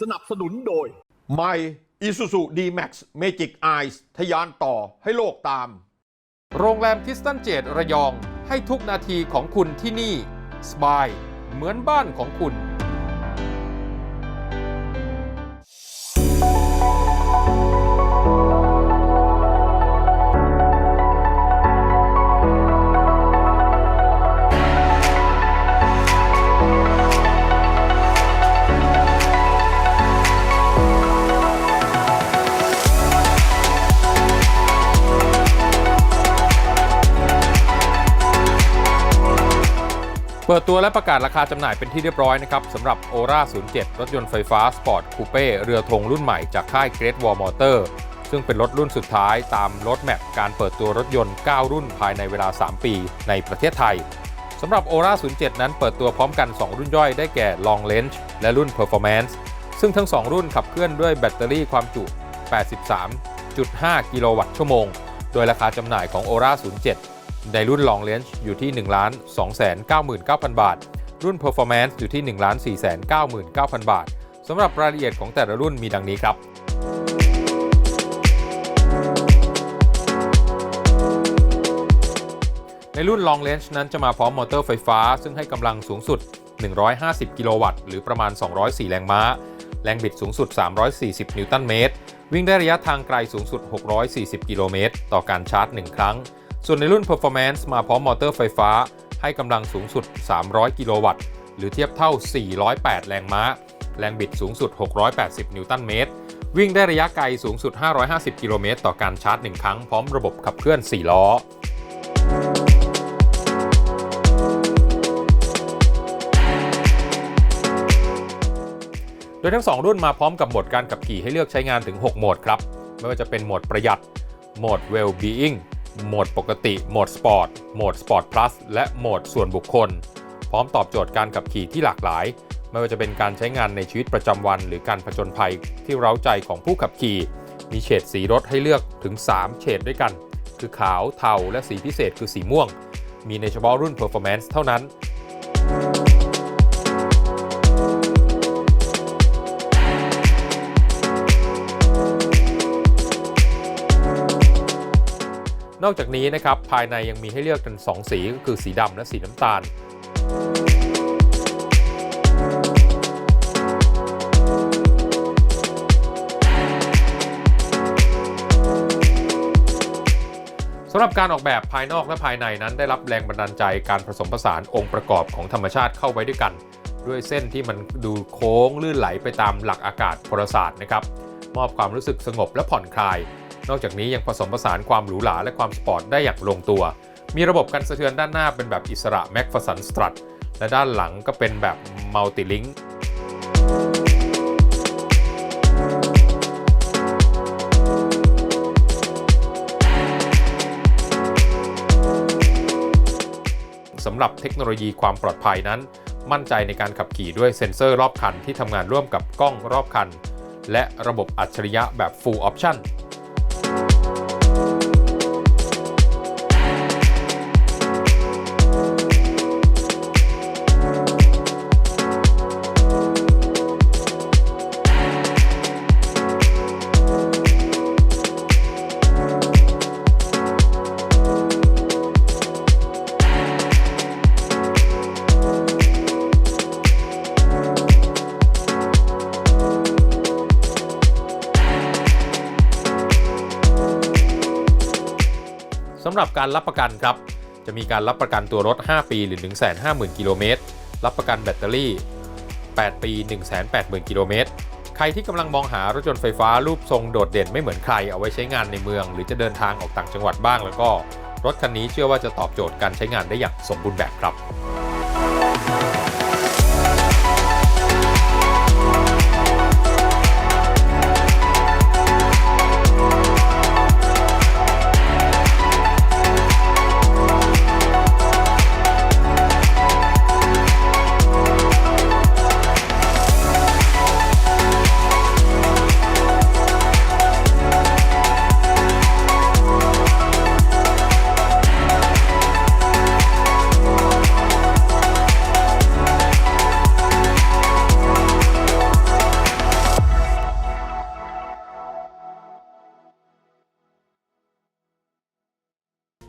สนับสนุนโดย ใหม่ Isuzu D-Max Magic Eyes ทะยานต่อให้โลกตาม โรงแรมคิสตันเจดระยอง ให้ทุกนาทีของคุณที่นี่สบายเหมือนบ้านของคุณ เปิดตัวและประกาศราคาจำหน่ายเป็นที่เรียบร้อยนะครับสำหรับ o r a 07 รถยนต์ไฟฟ้าสปอร์ตคูเป้เรือธงรุ่นใหม่จากค่าย Great Wall Motor ซึ่งเป็นรถรุ่นสุดท้ายตามรถแมพการเปิดตัวรถยนต์ 9 รุ่นภายในเวลา 3 ปีในประเทศไทยสำหรับ o r a 07 นั้นเปิดตัวพร้อมกัน 2 รุ่นย่อยได้แก่ Long Range และรุ่น Performance ซึ่งทั้ง 2 รุ่นขับเคลื่อนด้วยแบตเตอรี่ความจุ 83.5 กิโลวัตต์ชั่วโมง โดยราคาจำหน่ายของ o r a 07 ในรุ่น Long Range อยู่ที่ 1 2 9 9 0 0 0 บาท รุ่น Performance อยู่ที่ 1 4 9 9 0 0 0 บาทสำหรับรายละเอียดของแต่ละรุ่นมีดังนี้ครับ ในรุ่น Long Range นั้นจะมาพร้อมมอเตอร์ไฟฟ้า ซึ่งให้กำลังสูงสุด 150 กิโลวัตต์ หรือประมาณ 204 แรงม้า แรงบิดสูงสุด 340 นิวตันเมตร วิ่งได้ระยะทางไกลสูงสุด 640 กิโลเมตร ต่อการชาร์จ 1 ครั้ง ส่วนในรุ่น Performance มาพร้อมมอเตอร์ไฟฟ้า ให้กำลังสูงสุด 300 กิโลวัตต์ หรือเทียบเท่า 408 แรงม้า แรงบิดสูงสุด 680 นิวตันเมตร วิ่งได้ระยะไกลสูงสุด 550 กิโลเมตร ต่อการชาร์จ 1 ครั้งพร้อมระบบขับเคลื่อน 4 ล้อโดยทั้ง 2 รุ่นมาพร้อมกับโหมดการขับขี่ให้เลือกใช้งานถึง 6 โหมดครับ ไม่ว่าจะเป็นโหมดประหยัด โหมด well being โหมดปกติ โหมดสปอร์ต โหมดสปอร์ต plus และโหมดส่วนบุคคล พร้อมตอบโจทย์การขับขี่ที่หลากหลาย ไม่ว่าจะเป็นการใช้งานในชีวิตประจำวัน หรือการผจญภัยที่เร้าใจของผู้ขับขี่ มีเฉดสีรถให้เลือกถึง 3 เฉดด้วยกัน คือขาว เทา และสีพิเศษคือสีม่วง มีในเฉพาะรุ่น performance เท่านั้น นอกจากนี้นะครับภายในยังมีให้เลือกกัน 2 สีก็คือสีดำและสีน้ำตาลสำหรับการออกแบบภายนอกและภายในนั้นได้รับแรงบันดาลใจการผสมผสานองค์ประกอบของธรรมชาติเข้าไว้ด้วยกัน ด้วยเส้นที่มันดูโค้งลื่นไหลไปตามหลักอากาศพลศาสตร์นะครับ มอบความรู้สึกสงบและผ่อนคลาย นอกจากนี้ยังผสมผสานความหรูหราและความสปอร์ตได้อย่างลงตัว มีระบบกันสะเทือนด้านหน้าเป็นแบบอิสระ m a c p h e r s o n Strut และด้านหลังก็เป็นแบบ Multi-Link สำหรับเทคโนโลยีความปลอดภัยนั้น มั่นใจในการขับขี่ด้วยเซ็นเซอร์รอบคันที่ทำงานร่วมกับกล้องรอบคัน และระบบอัจฉริยะแบบ Full Option สำหรับการรับประกันครับ จะมีการรับประกันตัวรถ 5 ปีหรือ 150,000 กิโลเมตร รับประกันแบตเตอรี่ 8 ปี 180,000 กิโลเมตร ใครที่กำลังมองหารถยนต์ไฟฟ้ารูปทรงโดดเด่นไม่เหมือนใคร เอาไว้ใช้งานในเมือง หรือจะเดินทางออกต่างจังหวัดบ้างแล้วก็ รถคันนี้เชื่อว่าจะตอบโจทย์การใช้งานได้อย่างสมบูรณ์แบบครับ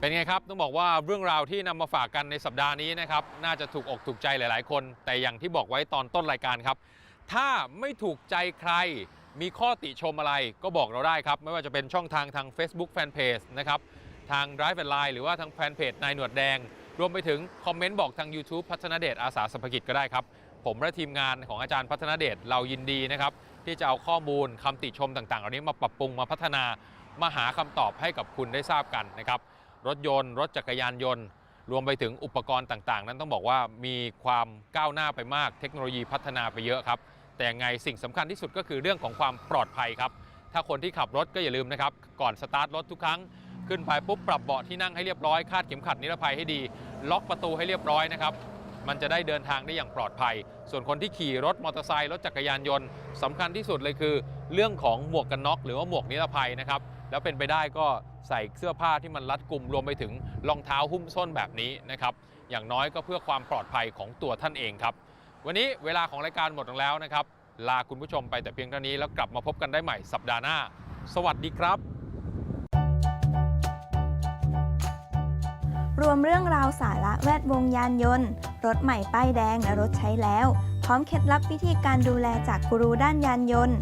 เป็นไงครับต้องบอกว่าเรื่องราวที่นำมาฝากกันในสัปดาห์นี้นะครับน่าจะถูกอกถูกใจหลาย ๆ คน แต่อย่างที่บอกไว้ตอนต้นรายการครับ ถ้าไม่ถูกใจใครมีข้อติชมอะไรก็บอกเราได้ครับ ไม่ว่าจะเป็นช่องทางทาง Facebook Fanpage นะครับทาง Drive and Line หรือว่าทางแฟนเพจนายหนวดแดง รวมไปถึงคอมเมนต์บอกทาง YouTube พัฒนาเดชอาสาสพกิจก็ได้ครับ ผมและทีมงานของอาจารย์พัฒนาเดชเรายินดีนะครับที่จะเอาข้อมูลคำติชมต่างๆ เหล่านี้มาปรับปรุงมาพัฒนามาหาคำตอบให้กับคุณได้ทราบกันนะครับ รถยนต์ รถจักรยานยนต์ รวมไปถึงอุปกรณ์ต่างๆ นั้นต้องบอกว่ามีความก้าวหน้าไปมาก เทคโนโลยีพัฒนาไปเยอะครับ แต่ยังไงสิ่งสำคัญที่สุดก็คือเรื่องของความปลอดภัยครับ ถ้าคนที่ขับรถก็อย่าลืมนะครับ ก่อนสตาร์ทรถทุกครั้ง ขึ้นไปปุ๊บปรับเบาะที่นั่งให้เรียบร้อย คาดเข็มขัดนิรภัยให้ดี ล็อกประตูให้เรียบร้อยนะครับ มันจะได้เดินทางได้อย่างปลอดภัย ส่วนคนที่ขี่รถมอเตอร์ไซค์ รถจักรยานยนต์สำคัญที่สุดเลยคือ เรื่องของหมวกกันน็อกหรือว่าหมวกนิรภัยนะครับ แล้วเป็นไปได้ก็ใส่เสื้อผ้าที่มันรัดกุมรวมไปถึงรองเท้าหุ้มส้นแบบนี้นะครับอย่างน้อยก็เพื่อความปลอดภัยของตัวท่านเองครับ วันนี้เวลาของรายการหมดลงแล้วนะครับ ลาคุณผู้ชมไปแต่เพียงเท่านี้แล้วกลับมาพบกันได้ใหม่สัปดาห์หน้า สวัสดีครับ รวมเรื่องราวสาระแวดวงยานยนต์ รถใหม่ป้ายแดงและรถใช้แล้ว พร้อมเคล็ดลับวิธีการดูแลจากกูรูด้านยานยนต์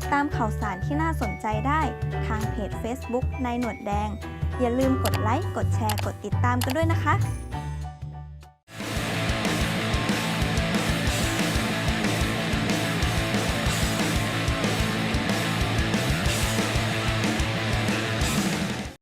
ดตามข่าวสารที่น่าสนใจได้ทางเพจ Facebook นายหนวดแดง อย่าลืมกดไลค์ กดแชร์ กดติดตามกันด้วยนะคะ